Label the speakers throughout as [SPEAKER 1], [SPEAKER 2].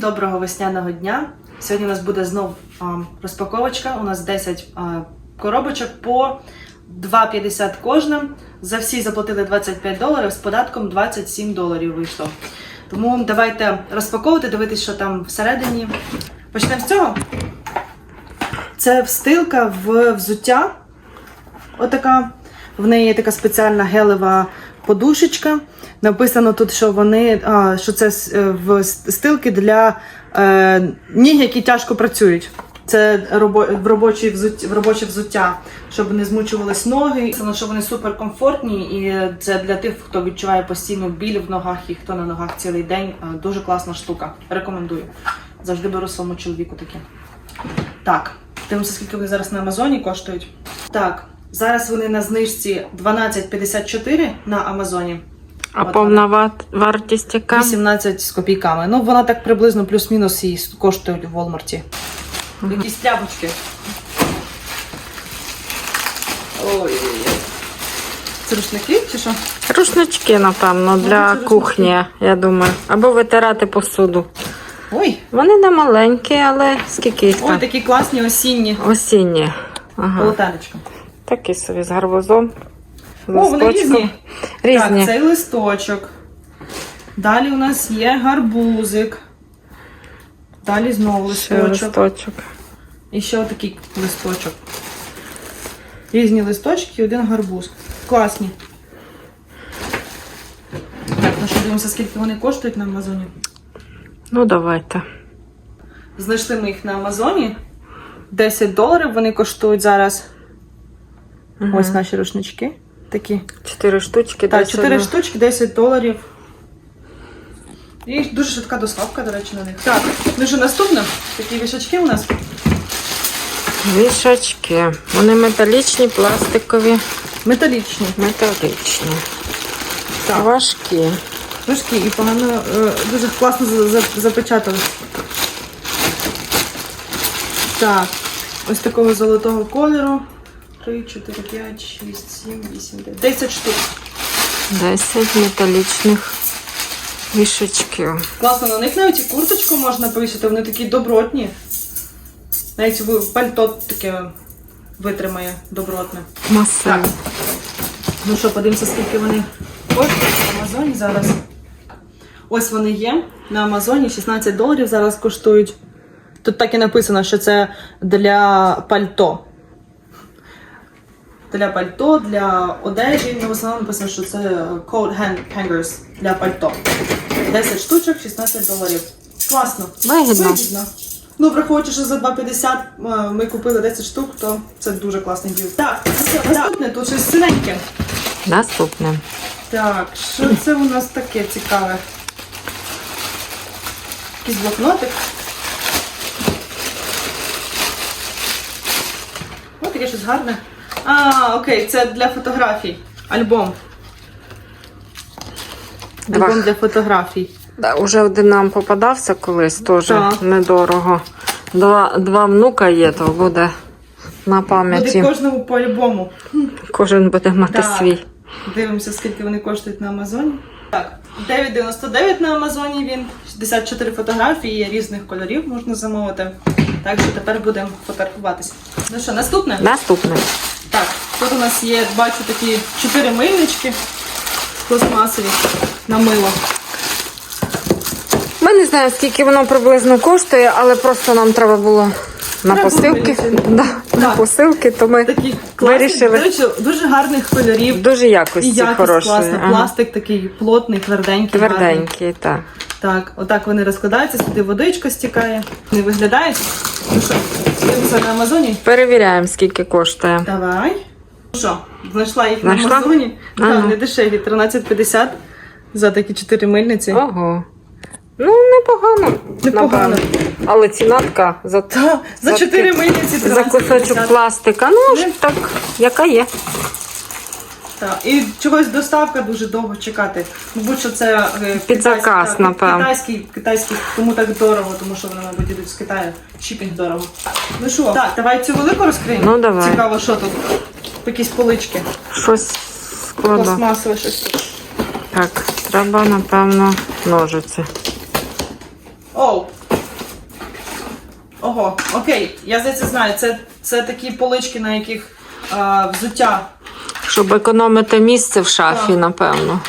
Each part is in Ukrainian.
[SPEAKER 1] Доброго весняного дня. Сьогодні у нас буде знов розпаковочка. У нас 10 а, коробочок по 2,50 кожна. За всі заплатили 25 доларів, з податком 27 доларів вийшло. Тому давайте розпаковувати, дивитися, що там всередині. Почнемо з цього. Це встилка в взуття. Отака. В неї є така спеціальна гелева подушечка. Написано тут, що вони а, що це е, в стилки для е, ніг, які тяжко працюють. Це в, робочі взуття, в робоче взуття, щоб не змучувались ноги. Написано, що вони суперкомфортні, і це для тих, хто відчуває постійну біль в ногах і хто на ногах цілий день. Дуже класна штука. Рекомендую. Завжди беру своєму чоловіку такі. Так, дивимося, скільки вони зараз на Амазоні коштують. Так, зараз вони на знижці 12,54 на Амазоні.
[SPEAKER 2] А
[SPEAKER 1] От
[SPEAKER 2] повна ват- вартість яка?
[SPEAKER 1] 18 з копійками. Ну, вона так приблизно плюс-мінус і коштує в Walmart. Якісь тряпочки. Ой. Це рушники чи що?
[SPEAKER 2] Рушнички, напевно, для
[SPEAKER 1] рушнички.
[SPEAKER 2] кухні, я думаю. Або витирати посуду.
[SPEAKER 1] Ой,
[SPEAKER 2] Вони не маленькі, але скільки їх
[SPEAKER 1] ой, такі класні осінні
[SPEAKER 2] Осінні. Ага.
[SPEAKER 1] полотенечка.
[SPEAKER 2] Такі собі з гарбузом. З
[SPEAKER 1] О, вони різні.
[SPEAKER 2] Різні.
[SPEAKER 1] Так, цей листочок. Далі у нас є гарбузик. Далі знову
[SPEAKER 2] Ще
[SPEAKER 1] листочок.
[SPEAKER 2] листочок.
[SPEAKER 1] І ще отакий листочок. Різні листочки і один гарбуз. Класні. Так, ну що дивимося, скільки вони коштують на Амазоні.
[SPEAKER 2] Ну, давайте.
[SPEAKER 1] Знайшли ми їх на Амазоні. 10 доларів вони коштують зараз.
[SPEAKER 2] Мгм.
[SPEAKER 1] Ось наші рушнички. Такі.
[SPEAKER 2] Чотири штучки.
[SPEAKER 1] Так,
[SPEAKER 2] десь
[SPEAKER 1] 4
[SPEAKER 2] одна.
[SPEAKER 1] штучки, 10 доларів. І дуже швидка доставка, до речі, на них. Так, ну що, наступне? Такі вішачки у нас.
[SPEAKER 2] Вішачки. Вони металічні, пластикові,
[SPEAKER 1] Металічні.
[SPEAKER 2] металічні.
[SPEAKER 1] Так.
[SPEAKER 2] Важкі.
[SPEAKER 1] Важкі і погано, е, дуже класно за- за- запечатали. Так, ось такого золотого кольору. 3, 4, 5, 6, 7, 8, 9. 10 штук.
[SPEAKER 2] 10 металічних вішачків.
[SPEAKER 1] Класно, на них навіть і курточку можна повісити, вони такі добротні. Навіть пальто таке витримає добротне. Так. Ну що, подивимося, скільки вони коштують на Амазоні зараз. Ось вони є на Амазоні, 16 доларів зараз коштують. Тут так і написано, що це для пальто. Для пальто, для одежі. Ну, в основному написано, що це coat hand- hangers для пальто. 10 штучок, 16 доларів. Класно.
[SPEAKER 2] Вигідно.
[SPEAKER 1] Ну, враховуючи, що за 2,50 е, ми купили 10 штук, то це дуже класний діл. Так, ну наступне, тут щось синеньке.
[SPEAKER 2] Наступне.
[SPEAKER 1] Так, що це у нас таке цікаве? Якийсь блокнотик. О, таке щось гарне. А, окей, це для фотографій. Альбом.
[SPEAKER 2] Два.
[SPEAKER 1] Альбом для фотографій.
[SPEAKER 2] Да, уже один нам попадався колись, теж
[SPEAKER 1] Так.
[SPEAKER 2] недорого. Два, два внука є, то буде на
[SPEAKER 1] Буде
[SPEAKER 2] пам'яті.
[SPEAKER 1] кожному по альбому.
[SPEAKER 2] Кожен буде мати
[SPEAKER 1] Так.
[SPEAKER 2] свій.
[SPEAKER 1] Дивимося, скільки вони коштують на Амазоні. Так, 9,99 на Амазоні він. 64 фотографії є різних кольорів можна замовити. Так що тепер будемо фотографуватися. Ну що, наступне?
[SPEAKER 2] Наступне.
[SPEAKER 1] Так, тут у нас є, бачу, такі 4 мильнички пластмасові на мило.
[SPEAKER 2] Ми не знаємо, скільки воно приблизно коштує, але просто нам треба було на
[SPEAKER 1] Треба
[SPEAKER 2] посилки.
[SPEAKER 1] вирішити.
[SPEAKER 2] Да, на
[SPEAKER 1] Так.
[SPEAKER 2] посилки, то ми
[SPEAKER 1] Такі класні,
[SPEAKER 2] Вирішили.
[SPEAKER 1] речі, дуже гарних кольорів.
[SPEAKER 2] дуже
[SPEAKER 1] І
[SPEAKER 2] якості
[SPEAKER 1] якість класна.
[SPEAKER 2] Ага.
[SPEAKER 1] Пластик такий плотний, тверденький. гарний.
[SPEAKER 2] Так.
[SPEAKER 1] Так, отак вони розкладаються, сюди водичка стікає. Не виглядають. Ну що, дивимося на Амазоні?
[SPEAKER 2] Перевіряємо, скільки коштує.
[SPEAKER 1] Давай. Ну що, знайшла їх
[SPEAKER 2] Знайшла?
[SPEAKER 1] на Амазоні.
[SPEAKER 2] Ага.
[SPEAKER 1] Так, не дешеві, 13,50 за такі 4 мильниці.
[SPEAKER 2] Ого. Ну, непогано.
[SPEAKER 1] Непогано.
[SPEAKER 2] Але ціна така за,
[SPEAKER 1] Та, за 4 мильниці
[SPEAKER 2] за кусочок
[SPEAKER 1] 50.
[SPEAKER 2] пластика. Ну, ж так, яка є.
[SPEAKER 1] Так, і чогось доставка дуже довго чекати. Мабуть, що це е,
[SPEAKER 2] Під заказ,
[SPEAKER 1] китайський,
[SPEAKER 2] напевно.
[SPEAKER 1] Китайський, китайський, тому так дорого, тому що вони, мабуть, йдуть з Китаю. Шіпінг дорого. Ну що, так, давай цю велику розкриємо.
[SPEAKER 2] Ну, давай.
[SPEAKER 1] Цікаво, що тут. Якісь полички.
[SPEAKER 2] Щось складно.
[SPEAKER 1] Пластмасове щось тут.
[SPEAKER 2] Так, треба, напевно, ножиці.
[SPEAKER 1] Оу, Ого, окей, я здається знаю. Це, це такі полички, на яких а, взуття,
[SPEAKER 2] Щоб економити місце в шафі,
[SPEAKER 1] Так.
[SPEAKER 2] напевно.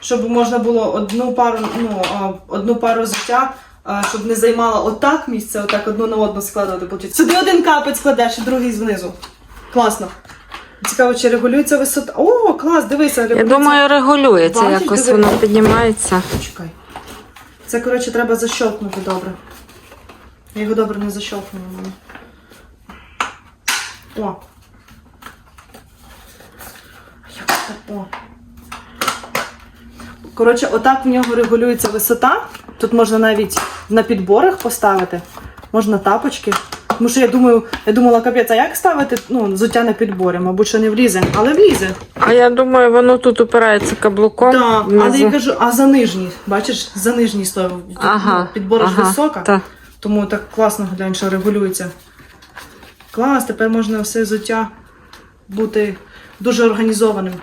[SPEAKER 1] щоб можна було одну пару, ну, а, одну пару взуття, а, щоб не займала отак місце, отак одну на одну складати. получиться. Сюди один капець кладеш, і другий знизу. Класно. Цікаво, чи регулюється висота. О, клас, дивися,
[SPEAKER 2] Я
[SPEAKER 1] регулюється.
[SPEAKER 2] думаю, регулюється,
[SPEAKER 1] Бачиш,
[SPEAKER 2] якось
[SPEAKER 1] диви.
[SPEAKER 2] воно піднімається.
[SPEAKER 1] Чекай. Це, коротше, треба защелкнути добре. Я його добре не защелкнула. в мене. О. Як це? О. Коротше, отак в нього регулюється висота. Тут можна навіть на підборах поставити. Можна тапочки. Тому що я думаю, я думала, капець, а як ставити ну, взуття на підборі? Мабуть, що не влізе, але влізе.
[SPEAKER 2] А я думаю, воно тут упирається каблуком.
[SPEAKER 1] Так,
[SPEAKER 2] внизу.
[SPEAKER 1] але я кажу, а за нижній, бачиш, за нижній стоїть.
[SPEAKER 2] Ага,
[SPEAKER 1] Підбора ж висока,
[SPEAKER 2] та.
[SPEAKER 1] тому так класно глянь, що регулюється. Клас, тепер можна все взуття бути дуже організованим.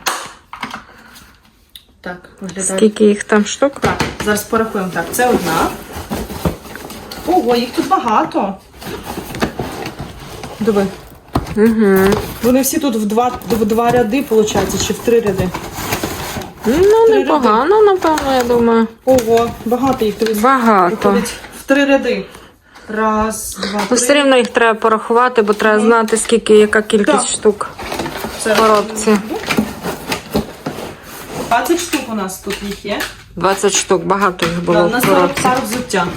[SPEAKER 1] Так, виглядає.
[SPEAKER 2] Скільки їх там штук?
[SPEAKER 1] Так, зараз порахуємо. Так, це одна. Ого, їх тут багато. Диви.
[SPEAKER 2] Угу.
[SPEAKER 1] Вони всі тут в два, в два ряди, виходить, чи в три ряди.
[SPEAKER 2] Ну,
[SPEAKER 1] Три
[SPEAKER 2] непогано, напевно, я думаю.
[SPEAKER 1] Ого, багато їх тобі
[SPEAKER 2] Багато.
[SPEAKER 1] виходить в три ряди. Раз, два,
[SPEAKER 2] Ну, все
[SPEAKER 1] три.
[SPEAKER 2] рівно їх треба порахувати, бо треба знати, скільки, яка кількість
[SPEAKER 1] Так.
[SPEAKER 2] штук
[SPEAKER 1] Це
[SPEAKER 2] в коробці.
[SPEAKER 1] 20 штук у нас тут їх є.
[SPEAKER 2] 20 штук, багато їх
[SPEAKER 1] Да,
[SPEAKER 2] було
[SPEAKER 1] у нас 40
[SPEAKER 2] коробці.
[SPEAKER 1] пар взуття.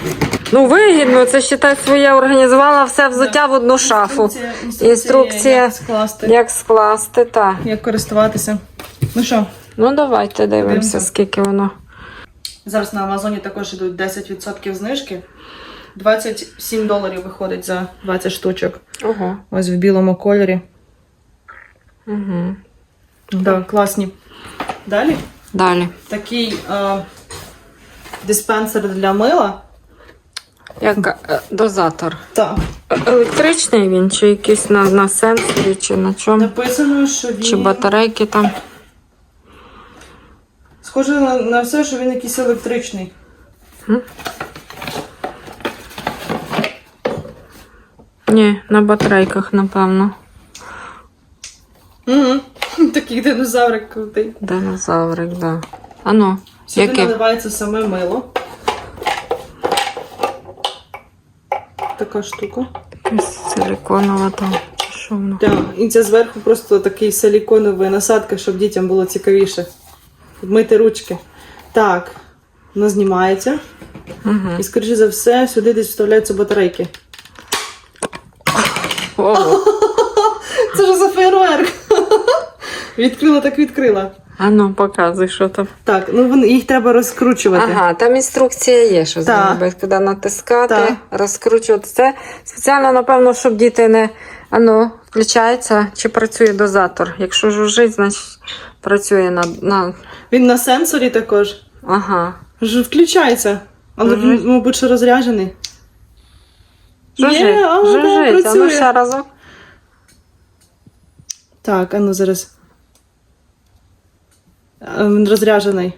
[SPEAKER 2] Ну, вигідно, це считай своє організувала все взуття в одну шафу.
[SPEAKER 1] Інструкція, інструкція, як скласти,
[SPEAKER 2] як скласти, так.
[SPEAKER 1] як користуватися. Ну що,
[SPEAKER 2] Ну, давайте дивимося,
[SPEAKER 1] Дивимося.
[SPEAKER 2] скільки воно.
[SPEAKER 1] зараз на Амазоні також ідуть 10% знижки. 27 доларів виходить за 20 штучок.
[SPEAKER 2] Ого.
[SPEAKER 1] Ось в білому кольорі.
[SPEAKER 2] Угу.
[SPEAKER 1] Да, класні. Далі
[SPEAKER 2] Далі.
[SPEAKER 1] такий е, диспенсер для мила.
[SPEAKER 2] Як е, дозатор.
[SPEAKER 1] Так.
[SPEAKER 2] Електричний він, чи якийсь на, на сенсорі, чи на чому?
[SPEAKER 1] Написано, що він
[SPEAKER 2] Чи батарейки там.
[SPEAKER 1] схоже на, на все, що він якийсь електричний.
[SPEAKER 2] Ні, на батарейках, напевно.
[SPEAKER 1] Угу. Такий динозаврик крутий.
[SPEAKER 2] Динозаврик, да. Ану,
[SPEAKER 1] Сюди
[SPEAKER 2] який?
[SPEAKER 1] наливається саме мило. Така штука.
[SPEAKER 2] Силиконова там. Що воно?
[SPEAKER 1] Так, і це зверху просто такий силіконовий насадка, щоб дітям було цікавіше. Мити ручки. Так, воно знімається.
[SPEAKER 2] Угу.
[SPEAKER 1] І, скоріше за все, сюди десь вставляються батарейки.
[SPEAKER 2] Ого.
[SPEAKER 1] Це ж за фейерверк. Відкрила, так відкрила.
[SPEAKER 2] Ану, показуй, що там.
[SPEAKER 1] Так, ну вони- їх треба розкручувати.
[SPEAKER 2] Ага, там інструкція є, що зробити, куди натискати,
[SPEAKER 1] Так.
[SPEAKER 2] розкручувати. Це спеціально, напевно, щоб діти не. Ану, включається чи працює дозатор. Якщо жужжить, значить працює на. на...
[SPEAKER 1] Він на сенсорі також.
[SPEAKER 2] Ага.
[SPEAKER 1] Ж включається. Але
[SPEAKER 2] Жужжить.
[SPEAKER 1] він, мабуть, що розряджений.
[SPEAKER 2] Жужжить,
[SPEAKER 1] Є, а, да,
[SPEAKER 2] жужжить. Ану
[SPEAKER 1] працює.
[SPEAKER 2] ще разок.
[SPEAKER 1] Так, а ну зараз. А, Він розряджений.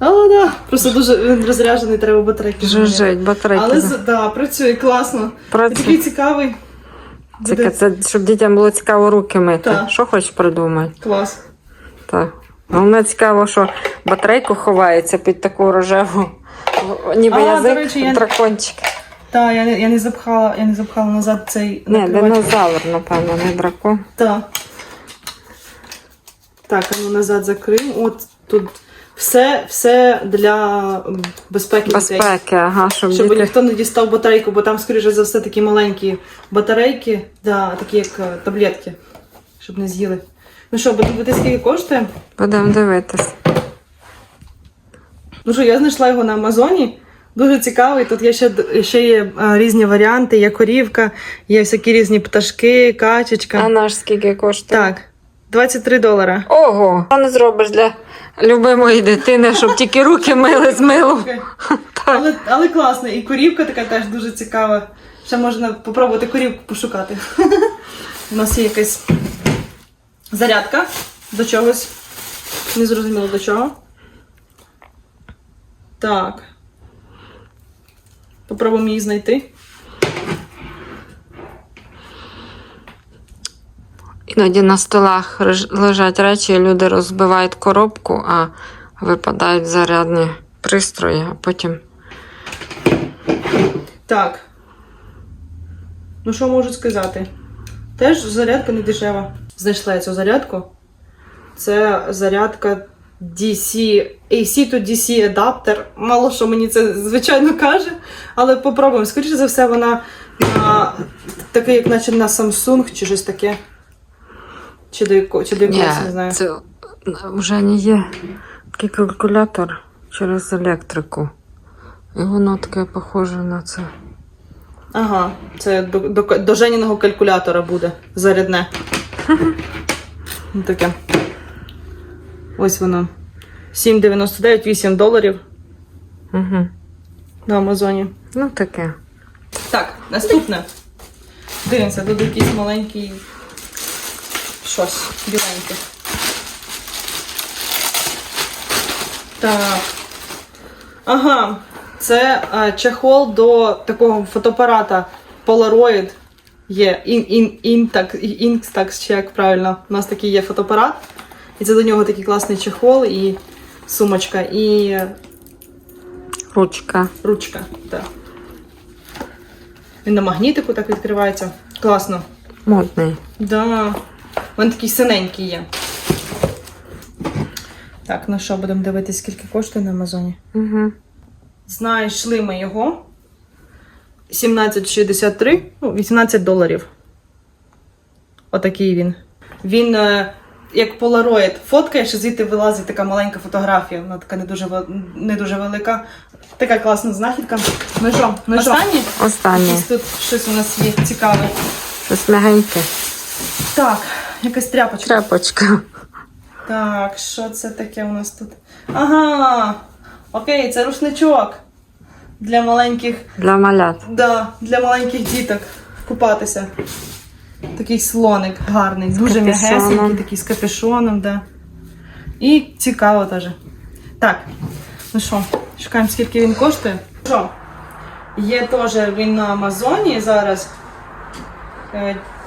[SPEAKER 1] О, да. Просто дуже він розряджений, треба батарейки.
[SPEAKER 2] Жужжить, батарейки.
[SPEAKER 1] Але да, працює класно.
[SPEAKER 2] Працює.
[SPEAKER 1] Такий цікавий.
[SPEAKER 2] Це, це, щоб дітям було цікаво руки мити.
[SPEAKER 1] Так.
[SPEAKER 2] Що хочеш придумати?
[SPEAKER 1] клас.
[SPEAKER 2] Так. Головне цікаво, що батарейку ховається під таку рожеву, ніби
[SPEAKER 1] А, до
[SPEAKER 2] язик,
[SPEAKER 1] речі, я-
[SPEAKER 2] дракончик.
[SPEAKER 1] Так, я, не- я не запхала, я не запхала назад цей
[SPEAKER 2] Не,
[SPEAKER 1] накривач.
[SPEAKER 2] динозавр, напевно, не дракон.
[SPEAKER 1] Так. Так, а ну назад закрив. От тут все, все для безпеки.
[SPEAKER 2] Безпеки, ага, щоб,
[SPEAKER 1] Щоб
[SPEAKER 2] діти.
[SPEAKER 1] ніхто не дістав батарейку, бо там, скоріше за все, такі маленькі батарейки, да, такі як е, таблетки, щоб не з'їли. Ну що, будемо дивитися, скільки коштує?
[SPEAKER 2] Будемо дивитись.
[SPEAKER 1] Ну що, я знайшла його на Амазоні. Дуже цікавий. Тут є ще, ще є е, різні варіанти, є корівка, є всякі різні пташки, качечка.
[SPEAKER 2] А наш скільки коштує?
[SPEAKER 1] Так, 23 долара.
[SPEAKER 2] Ого! Що не зробиш для любимої дитини, щоб тільки руки мили з милом?
[SPEAKER 1] Але, але класно. І корівка така теж дуже цікава. Ще можна попробувати корівку пошукати. У нас є якась зарядка до чогось. Не зрозуміло до чого. Так. Попробуємо її знайти.
[SPEAKER 2] Іноді на столах лежать речі, люди розбивають коробку, а випадають зарядні пристрої, а потім
[SPEAKER 1] Так. Ну, що можу сказати? Теж зарядка не дешева. Знайшла я цю зарядку. Це зарядка DC, AC to DC адаптер. Мало що мені це звичайно каже, але попробуємо. Скоріше за все, вона на таке, як наче на Samsung чи щось таке. Чи до, яко, чи до якогось, не знаю.
[SPEAKER 2] це вже не є такий калькулятор через електрику. І воно таке похоже на це.
[SPEAKER 1] Ага, це до, до, до Женіного калькулятора буде зарядне. Ну, Таке. Ось воно. 7,99, 8 доларів
[SPEAKER 2] Угу.
[SPEAKER 1] на Амазоні.
[SPEAKER 2] Ну таке.
[SPEAKER 1] Так, наступне. Дивимося, тут якийсь маленький щось біленьке. Так. Ага. Це е, чехол до такого фотоапарата Polaroid. Є In, in, Instax, чи як правильно. У нас такий є фотоапарат. І це до нього такий класний чехол і сумочка, і
[SPEAKER 2] Ручка.
[SPEAKER 1] ручка. Так. Він на магнітику так відкривається. Класно.
[SPEAKER 2] Модний.
[SPEAKER 1] Да. Він такий синенький є. Так, ну що, будемо дивитися, скільки коштує на Амазоні.
[SPEAKER 2] Угу.
[SPEAKER 1] Знайшли ми його. 17,63, ну, 18 доларів. Отакий він. Він е, як Polaroid фоткаєш, звідти вилазить така маленька фотографія. Вона така не дуже, не дуже велика. Така класна знахідка. Ну що,
[SPEAKER 2] Ну? Останнє.
[SPEAKER 1] Якийсь тут щось у нас є цікаве.
[SPEAKER 2] Щось м'ягеньке.
[SPEAKER 1] Так, якась тряпочка.
[SPEAKER 2] Тряпочка.
[SPEAKER 1] Так, що це таке у нас тут? Ага. Окей, це рушничок. Для маленьких,
[SPEAKER 2] Для малят.
[SPEAKER 1] да, для маленьких діток купатися. Такий слоник гарний, дуже м'ягесенький, такий з капюшоном, да. І цікаво теж. Так, ну що, шукаємо, скільки він коштує. Що? Є теж він на Амазоні зараз.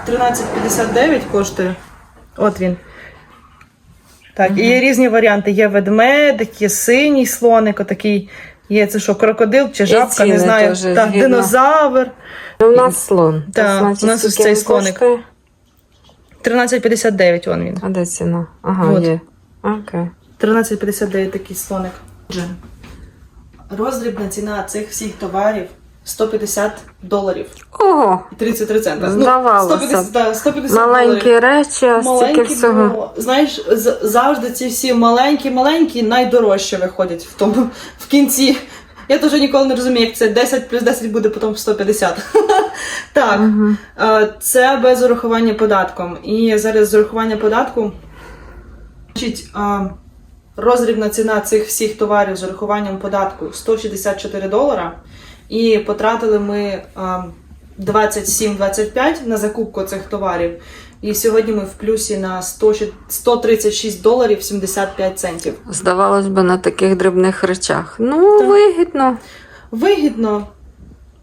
[SPEAKER 1] Е, 13,59 коштує. От він. Так, і є різні варіанти. Є ведмедик, є синій слоник, отакий. Є це що, крокодил чи жабка, не знаю.
[SPEAKER 2] теж
[SPEAKER 1] Так, динозавр.
[SPEAKER 2] Ну, у нас слон.
[SPEAKER 1] Так,
[SPEAKER 2] значить,
[SPEAKER 1] у нас ось цей слоник. 13,59 он він.
[SPEAKER 2] А де ціна? Ага,
[SPEAKER 1] Вот.
[SPEAKER 2] є. Окей.
[SPEAKER 1] 13,59 такий слоник. Роздрібна ціна цих всіх товарів 150 доларів
[SPEAKER 2] Ого!
[SPEAKER 1] 33 цента.
[SPEAKER 2] Здавалося б.
[SPEAKER 1] 150, да, 150
[SPEAKER 2] Маленькі
[SPEAKER 1] доларів.
[SPEAKER 2] речі, а стільки
[SPEAKER 1] Маленькі,
[SPEAKER 2] всього.
[SPEAKER 1] бо, знаєш, з- завжди ці всі маленькі-маленькі найдорожче виходять в тому в кінці. Я теж ніколи не розумію, як це 10 плюс 10 буде потім 150. так,
[SPEAKER 2] Мгм.
[SPEAKER 1] е, це без урахування податком. І зараз з урахування податку значить, е, розрібна ціна цих всіх товарів з урахуванням податку 164 долара. І потратили ми е, 27-25 на закупку цих товарів. І сьогодні ми в плюсі на 100 136 доларів 75 центів.
[SPEAKER 2] Здавалось би, на таких дрібних речах. Ну,
[SPEAKER 1] Так.
[SPEAKER 2] вигідно.
[SPEAKER 1] Вигідно,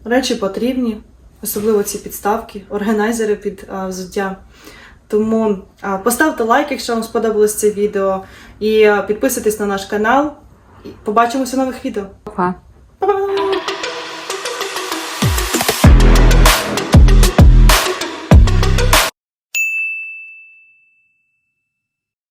[SPEAKER 1] речі потрібні, особливо ці підставки, органайзери під а, взуття. Тому а, поставте лайк, якщо вам сподобалось це відео, і а, підписуйтесь на наш канал. І побачимося в нових відео.
[SPEAKER 2] Па.